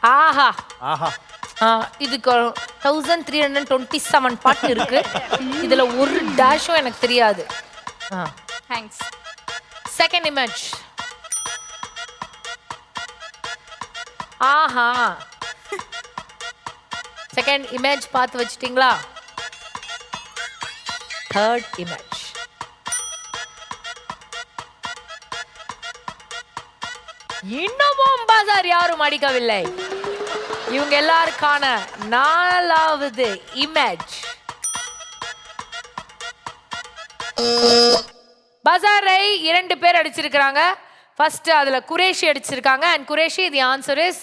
ஆஹா. ஆஹா. ஆ, இதுக்கு thousand three hundred twenty seven பாட்டு இருக்கு. இதுல ஒரு டேஷும் எனக்கு தெரியாது. தேங்க்ஸ் செகண்ட் இமேஜ் ஆஹா. செகண்ட் இமேஜ் பார்த்து வச்சிட்டீங்களா? தேர்ட் இமேஜ் இன்னமும் பஜார் யாரும் அடிக்கவில்லை. இவங்க எல்லாருக்கான நாலாவது இமேஜ் பஜாரை இரண்டு பேர் அடிச்சிருக்காங்க ஃபர்ஸ்ட் அதுல குரேஷி அடிச்சிருக்காங்க. And Qureshi the answer is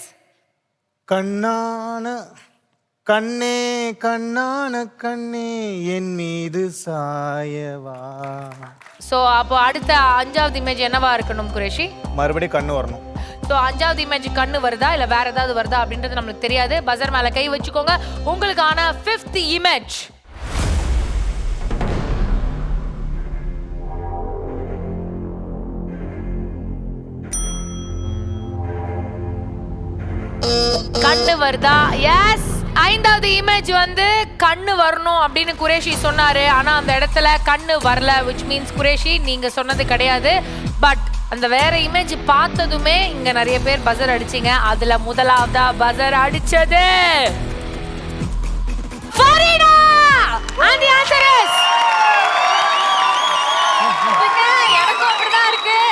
கண்ணான கண்ணே கண்ணான கண்ணே என் மீது சாயவா ஸோ அப்போ அடுத்த அஞ்சாவது இமேஜ் என்னவா இருக்கணும் குரேஷி? மறுபடியும் கண்ணு வரணும். ஸோ அஞ்சாவது இமேஜ் கண்ணு வருதா இல்லை வேற ஏதாவது வருதா அப்படின்றது நம்மளுக்கு தெரியாது. பசர் மேல கை வச்சுக்கோங்க. உங்களுக்கான ஃபிஃப்த் இமேஜ் கண்ணு வருதா? எஸ் ஐந்தாவது இமேஜ் வந்து கண்ணு வரணும் அப்படின்னு குரேஷி சொன்னாரு. ஆனா அந்த இடத்துல கண்ணு வரல விச் மீன்ஸ் குரேஷி நீங்க சொன்னது கிடையாது. பட் அந்த வேற இமேஜ் பார்த்ததுமே இங்க நிறைய பேர் பஜர் அடிச்சீங்க. அதுல முதலாவதா பஜர் அடிச்சது ஃபரீனா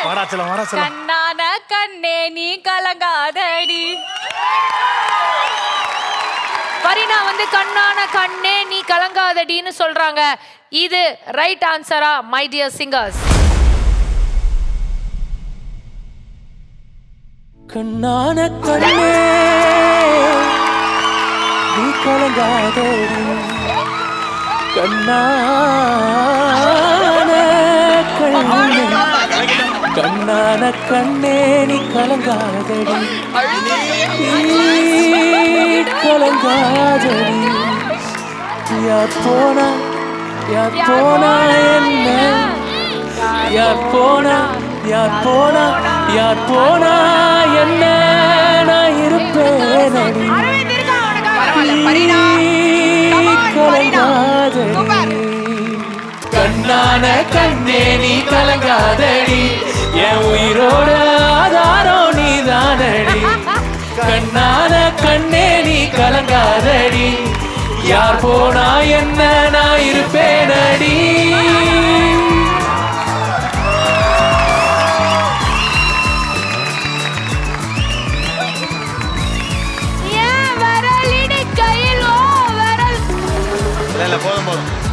வாடாச்சலம் கண்ணான கண்ணே நீ கலங்காதடி. ஃபரீனா வந்து கண்ணான கண்ணே நீ கலங்காதடின்னு சொல்றாங்க. இது ரைட் ஆன்சரா மை டியர் சிங்கர்ஸ் கண்ணான கண்ணே. நீ கலங்காதடி கண்ணான கண்ணே. கண்ணான கண்ணே நீ கலங்காதடி கலங்காதடி யார் போனா யார் போனா என்ன? யார் போனா யார் போனா யார் போனா. கண்ணான கண்ணே நீ கலங்காதடி. என் உயிரோட ஆதாரம் நீ தானடி கண்ணான கண்ணே நீ கலங்காதடி. யார் போனா என்ன நான் இருப்பேனடி. Sen la podemos